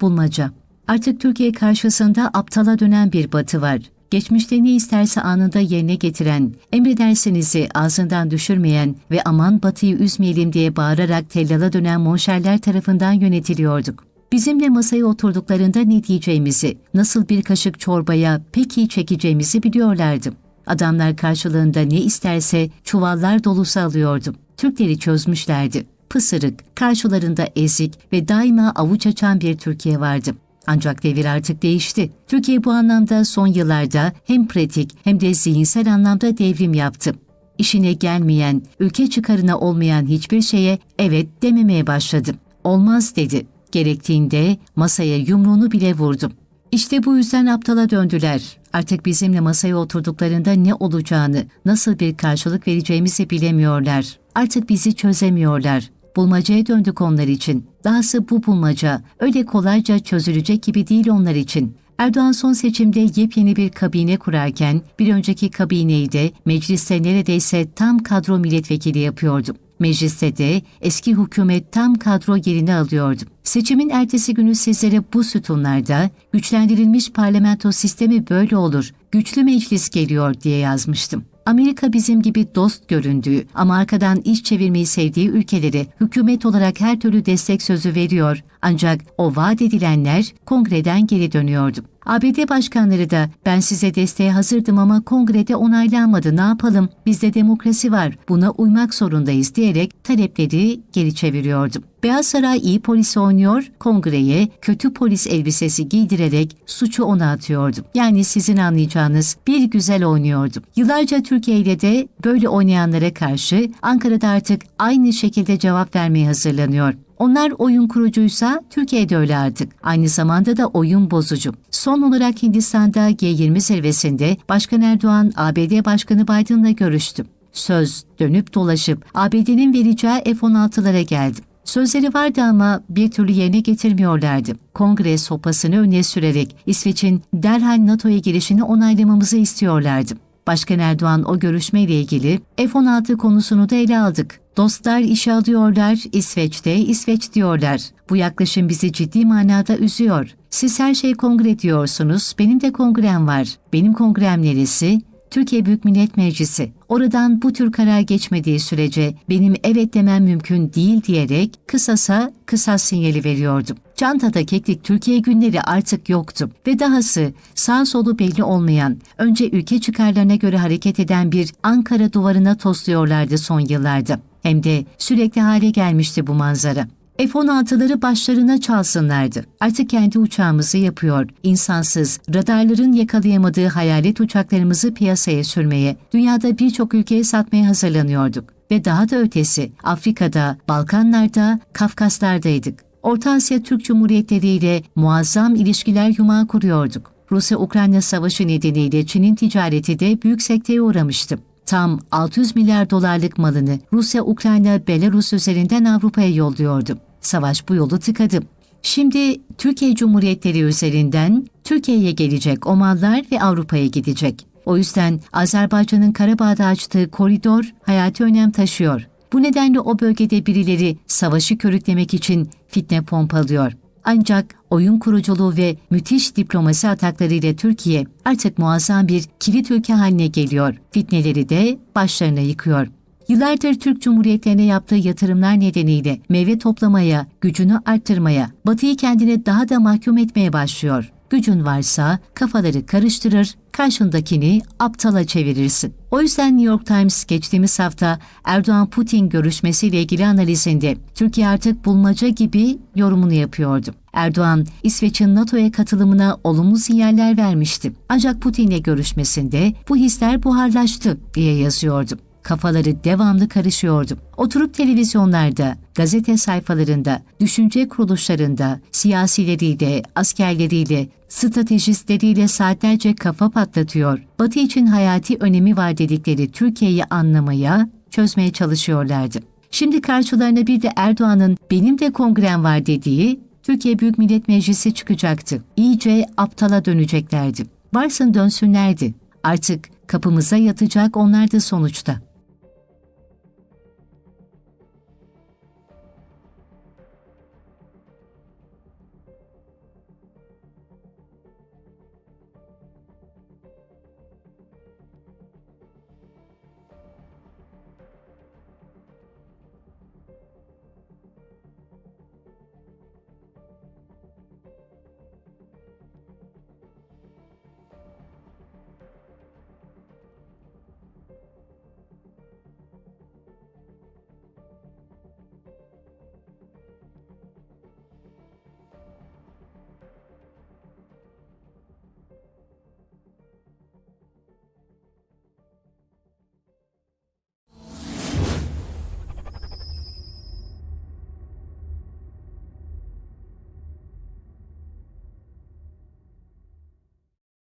bulmaca. Artık Türkiye karşısında aptala dönen bir batı var. Geçmişte ne isterse anında yerine getiren, emredersenizi ağzından düşürmeyen ve aman batıyı üzmeyelim diye bağırarak tellala dönen monşerler tarafından yönetiliyorduk. Bizimle masaya oturduklarında ne diyeceğimizi, nasıl bir kaşık çorbaya pek iyi çekeceğimizi biliyorlardı. Adamlar karşılığında ne isterse çuvallar dolusu alıyordum. Türkleri çözmüşlerdi. Pısırık, karşılarında ezik ve daima avuç açan bir Türkiye vardı. Ancak devir artık değişti. Türkiye bu anlamda son yıllarda hem pratik hem de zihinsel anlamda devrim yaptı. İşine gelmeyen, ülke çıkarına olmayan hiçbir şeye evet dememeye başladı. Olmaz dedi. Gerektiğinde masaya yumruğunu bile vurdum. İşte bu yüzden aptala döndüler. Artık bizimle masaya oturduklarında ne olacağını, nasıl bir karşılık vereceğimizi bilemiyorlar. Artık bizi çözemiyorlar. Bulmacaya döndük onlar için. Dahası bu bulmaca öyle kolayca çözülecek gibi değil onlar için. Erdoğan son seçimde yepyeni bir kabine kurarken bir önceki kabineyi de mecliste neredeyse tam kadro milletvekili yapıyordu. Mecliste de eski hükümet tam kadro yerini alıyordu. Seçimin ertesi günü sizlere bu sütunlarda güçlendirilmiş parlamento sistemi böyle olur, güçlü meclis geliyor diye yazmıştım. Amerika bizim gibi dost göründüğü ama arkadan iş çevirmeyi sevdiği ülkelere hükümet olarak her türlü destek sözü veriyor ancak o vaat edilenler kongreden geri dönüyordu. ABD başkanları da ben size desteğe hazırdım ama kongrede onaylanmadı ne yapalım bizde demokrasi var buna uymak zorundayız diyerek talepleri geri çeviriyordu. Beyaz Saray iyi polis oynuyor, kongreye kötü polis elbisesi giydirerek suçu ona atıyordu. Yani sizin anlayacağınız bir güzel oynuyordu. Yıllarca Türkiye ile de böyle oynayanlara karşı Ankara'da artık aynı şekilde cevap vermeye hazırlanıyor. Onlar oyun kurucuysa Türkiye'de öyle artık. Aynı zamanda da oyun bozucu. Son olarak Hindistan'da G20 zirvesinde Başkan Erdoğan ABD Başkanı Biden'la görüştü. Söz dönüp dolaşıp ABD'nin vereceği F-16'lara geldi. Sözleri vardı ama bir türlü yerine getirmiyorlardı. Kongre sopasını öne sürerek İsveç'in derhal NATO'ya girişini onaylamamızı istiyorlardı. Başkan Erdoğan o görüşmeyle ilgili F-16 konusunu da ele aldık. Dostlar işe alıyorlar, İsveç'te İsveç diyorlar. Bu yaklaşım bizi ciddi manada üzüyor. Siz her şey kongre diyorsunuz, benim de kongrem var. Benim kongrem neresi? Türkiye Büyük Millet Meclisi. Oradan bu tür karar geçmediği sürece benim evet demem mümkün değil diyerek kısasa kısas sinyali veriyordum. Çantada keklik Türkiye günleri artık yoktu ve dahası sağ solu belli olmayan, önce ülke çıkarlarına göre hareket eden bir Ankara duvarına tosluyorlardı son yıllarda. Hem de sürekli hale gelmişti bu manzara. F-16'ları başlarına çalsınlardı. Artık kendi uçağımızı yapıyor. İnsansız, radarların yakalayamadığı hayalet uçaklarımızı piyasaya sürmeye, dünyada birçok ülkeye satmaya hazırlanıyorduk. Ve daha da ötesi, Afrika'da, Balkanlar'da, Kafkaslar'daydık. Orta Asya Türk Cumhuriyetleri ile muazzam ilişkiler yumağı kuruyorduk. Rusya-Ukrayna savaşı nedeniyle Çin'in ticareti de büyük sekteye uğramıştı tam 600 milyar dolarlık malını Rusya, Ukrayna, Belarus üzerinden Avrupa'ya yolluyordu. Savaş bu yolu tıkadı. Şimdi Türkiye Cumhuriyetleri üzerinden Türkiye'ye gelecek o mallar ve Avrupa'ya gidecek. O yüzden Azerbaycan'ın Karabağ'da açtığı koridor hayati önem taşıyor. Bu nedenle o bölgede birileri savaşı körüklemek için fitne pompalıyor. Ancak oyun kuruculuğu ve müthiş diplomasi ataklarıyla Türkiye artık muazzam bir kilit ülke haline geliyor. Fitneleri de başlarına yıkıyor. Yıllardır Türk Cumhuriyetlerine yaptığı yatırımlar nedeniyle meyve toplamaya, gücünü arttırmaya, Batı'yı kendine daha da mahkum etmeye başlıyor. Gücün varsa kafaları karıştırır, karşındakini aptala çevirirsin. O yüzden New York Times geçtiğimiz hafta Erdoğan-Putin görüşmesiyle ilgili analizinde Türkiye artık bulmaca gibi yorumunu yapıyordu. Erdoğan, İsveç'in NATO'ya katılımına olumlu sinyaller vermişti. Ancak Putin'le görüşmesinde bu hisler buharlaştı diye yazıyordu. Kafaları devamlı karışıyordu. Oturup televizyonlarda, gazete sayfalarında, düşünce kuruluşlarında, siyasileriyle, askerleriyle, stratejistleriyle saatlerce kafa patlatıyor. Batı için hayati önemi var dedikleri Türkiye'yi anlamaya, çözmeye çalışıyorlardı. Şimdi karşılarına bir de Erdoğan'ın benim de kongrem var dediği Türkiye Büyük Millet Meclisi çıkacaktı. İyice aptala döneceklerdi. Varsın dönsünlerdi. Artık kapımıza yatacak onlar da sonuçta.